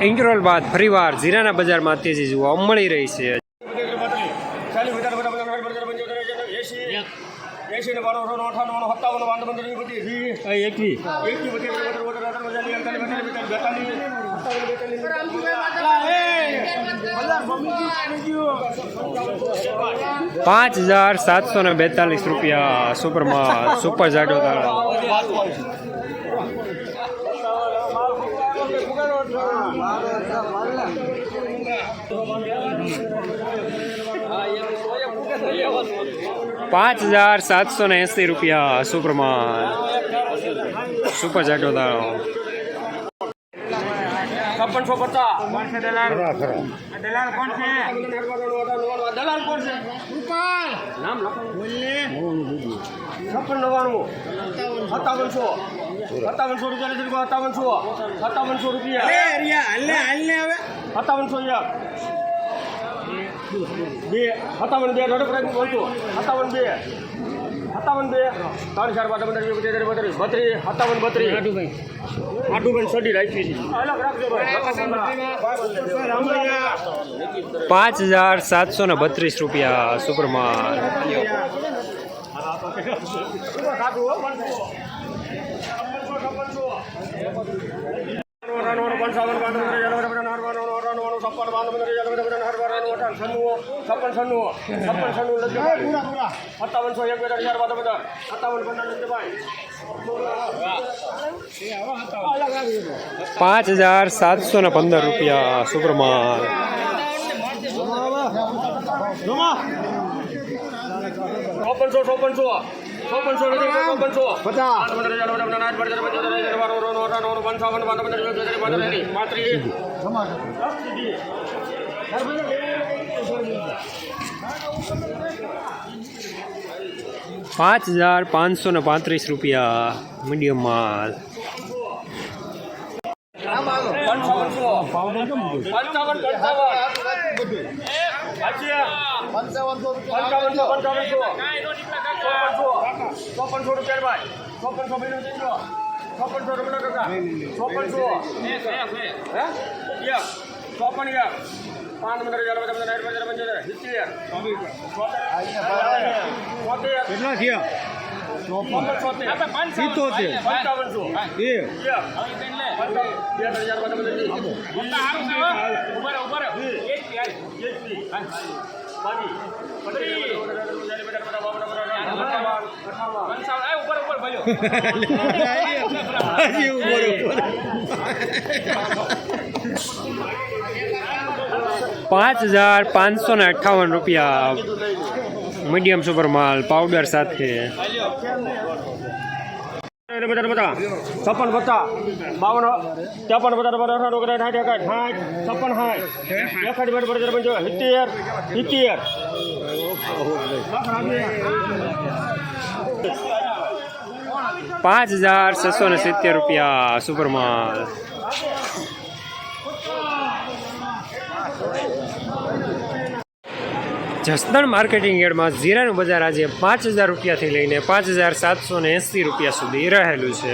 Interval બાદ ફરીવાર જીરાના બજારમાં તેજી જોવા મળી રહી છે. પાંચ હજાર સાતસો ને બેતાલીસ રૂપિયા સુપરમાં સુપર જાડો દાણા પાંચ હજાર સાતસો ને એંસી રૂપિયા સુપ્રમાન સુપર જાટો દાણો છપ્પનસો પચાસ. કોણ છે દલાલ? દલાલ કોણ છે? દલાલ કોણ છે? નામ લખો. છપ્પન નવ્વાણું. સત્તાવનસો સત્તાવનસો રૂપિયા. લીધી રૂપિયા સત્તાવનસો સત્તાવનસો રૂપિયા સત્તાવનસો એક. બે. સત્તાવન બે. દોઢ પ્રયત્ન બોલતું સત્તાવન બે. સત્તાવન બે ત્રણ ચાર પાંચ પંદર પચીસ બત્રીસ બત્રીસ સત્તાવન બત્રીસ આટુભાઈ સડી રાખી છે અલગ રાખજો ભાઈ પાંચ હજાર સાતસો ને બત્રીસ રૂપિયા સુપરમાં સત્તાવનસો એક બેટા હજાર બાદ બધા સત્તાવન પંદર પાંચ હજાર સાતસો ને પંદર રૂપિયા સુપ્રમાન ચોપનસો ચોપનસો પંચાવન પાંચ હજાર પાંચસો ને પાંત્રીસ રૂપિયા મીડિયમ માલ પંચાવનસો પંચાવન પંચાવન પંચાવનસો પંચાવનસો ચોપનસો ચોપનસો રૂપિયા ભાઈ ચોપનસો ભાઈ નો ચોપનસો રૂપિયા કાકા ચોપનસો હે એક ચોપન એક પાંચ પંદર હજાર બધા બધા પંદર પંદર સિત્તેર કેટલા થયા? સિત્તોતેર. પંચાવનસો બે હજાર બધા બધા પાંચ હજાર પાંચસો ને અઠ્ઠાવન રૂપિયા. મીડિયમ સુપર માલ પાવડર સાથે. સિત્તેર સિત્તેર. પાંચ હજાર છસો ને સિત્તેર રૂપિયા સુપર માલ. જસદણ માર્કેટિંગ યાર્ડમાં જીરાનું બજાર આજે પાંચ હજાર રૂપિયાથી લઈને પાંચ હજાર સાતસો ને એંસી રૂપિયા સુધી રહેલું છે.